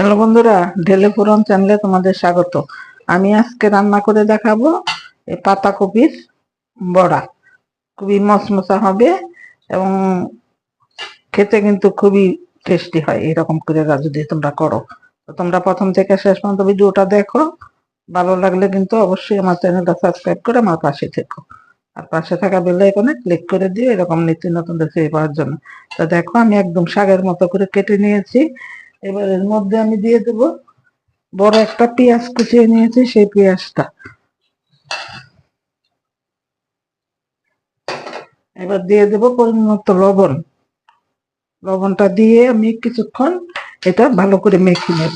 Hello বন্ধুরা ঢেলে পুরন চ্যানেলে তোমাদের স্বাগত। আমি আজকে রান্না করে দেখাবো এই পাতাকপির বড়া। খুবই মশমশা হবে এবং খেতে কিন্তু খুবই টেস্টি হয়, এরকম করে যদি তোমরা করো। তো তোমরা প্রথম থেকে শেষ পর্যন্ত ভিডিওটা দেখো। ভালো লাগলে কিন্তু অবশ্যই আমার চ্যানেলটা সাবস্ক্রাইব করে আমার পাশে থেকো। আর পাশে থাকা বেল আইকনে ক্লিক করে দিও, এরকম নিত্য নতুন রেসিপি পাওয়ার জন্য। তো দেখো, আমি একদম শাকের মতো করে কেটে নিয়েছি। এবার এর মধ্যে আমি দিয়ে দেব বড় একটা পেঁয়াজ কুচিয়ে নিয়েছি, সেই পেঁয়াজটা। এবার দিয়ে দেব পরিমাণ লবণ। লবণটা দিয়ে আমি কিছুক্ষণ এটা ভালো করে মেখে নেব।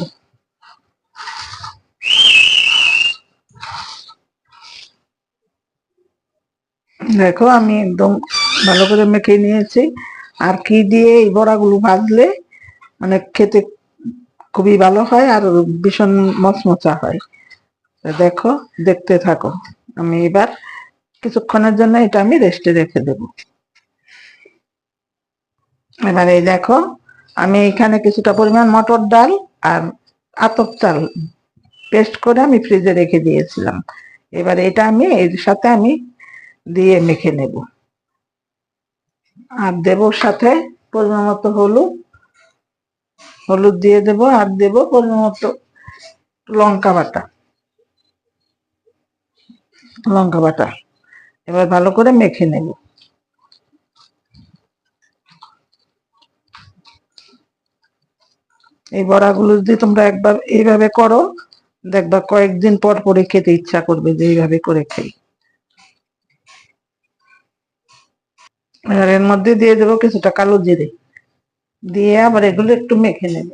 দেখো আমি একদম ভালো করে মেখে নিয়েছি। আর কি দিয়ে এই বড়াগুলো ভাজলে মানে খেতে খুবই ভালো হয় আর ভীষণ মচমচা হয়। দেখো, দেখতে থাকো। আমি এবার কিছুক্ষণের জন্য এটা আমি রেস্টে রেখে দেব। এবার এই দেখো, আমি এখানে কিছুটা পরিমাণ মটর ডাল আর আতপ চাল পেস্ট করে আমি ফ্রিজে রেখে দিয়েছিলাম। এবার এটা আমি এর সাথে আমি দিয়ে মেখে নেব। আর দেব সাথে পরিমাণ মতো হলুদ হলুদ দিয়ে দেব, আর দেব পরিমাণ লঙ্কা বাটা। লঙ্কা বাটা। এবার ভালো করে মেখে নেব। এই বড়াগুলো যদি তোমরা একবার এইভাবে করো, দেখবা কয়েকদিন পর পরে খেতে ইচ্ছা করবে যে এইভাবে করে খাই এবার এর মধ্যে দিয়ে দেবো কিছুটা কালো জিরে। দিয়ে আবার এগুলো একটু মেখে নেব।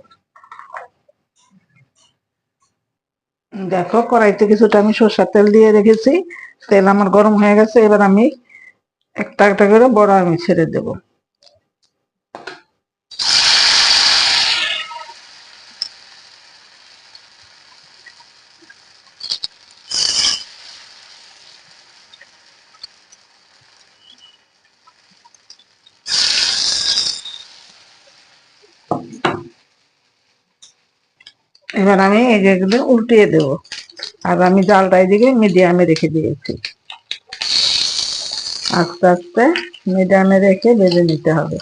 দেখো, কড়াইতে কিছুটা আমি সরষের তেল দিয়ে রেখেছি। তেল আমার গরম হয়ে গেছে, এবার আমি একটা একটা করে বড় আমি ছেড়ে দেব। এবার আমি এই যেগুলো উল্টিয়ে দেব। আর আমি জালটা এদিকে মিডিয়ামে রেখে দিয়েছি। আস্তে আস্তে মিডিয়ামে রেখে ভেজে নিতে হবে।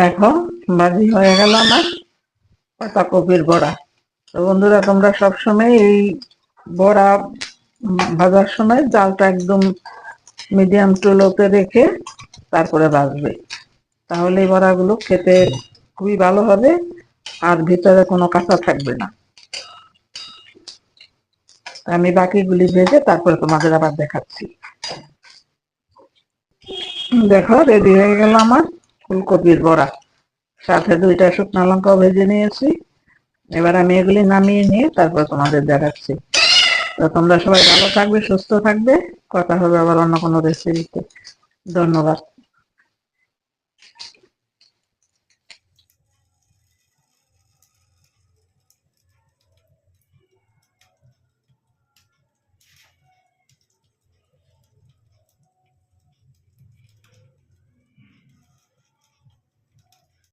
দেখো বাজি হয়ে গেল আমার, পাতাকপির বড়া। তো বন্ধুরা, তোমরা সবসময় এই বড়া ভাজার সময় জালটা একদম মিডিয়াম টু লোতে রেখে তারপরে ভাজবে। তাহলে এই বড়াগুলো খেতে খুবই ভালো হবে, আর ভিতরে কোনো কাঁচা থাকবে না। আমি বাকিগুলি ভেজে তারপরে তোমাদের আবার দেখাচ্ছি। দেখো রেডি হয়ে গেল আমার। ফুলকপির বড়া। সাথে দুইটা শুকনো লঙ্কাও ভেজে নিয়েছি। এবার আমি এগুলি নামিয়ে নিয়ে তারপর তোমাদের দেখাচ্ছি। তো তোমরা সবাই ভালো থাকবে, সুস্থ থাকবে। কথা হবে আবার অন্য কোনো রেসিপিতে ধন্যবাদ।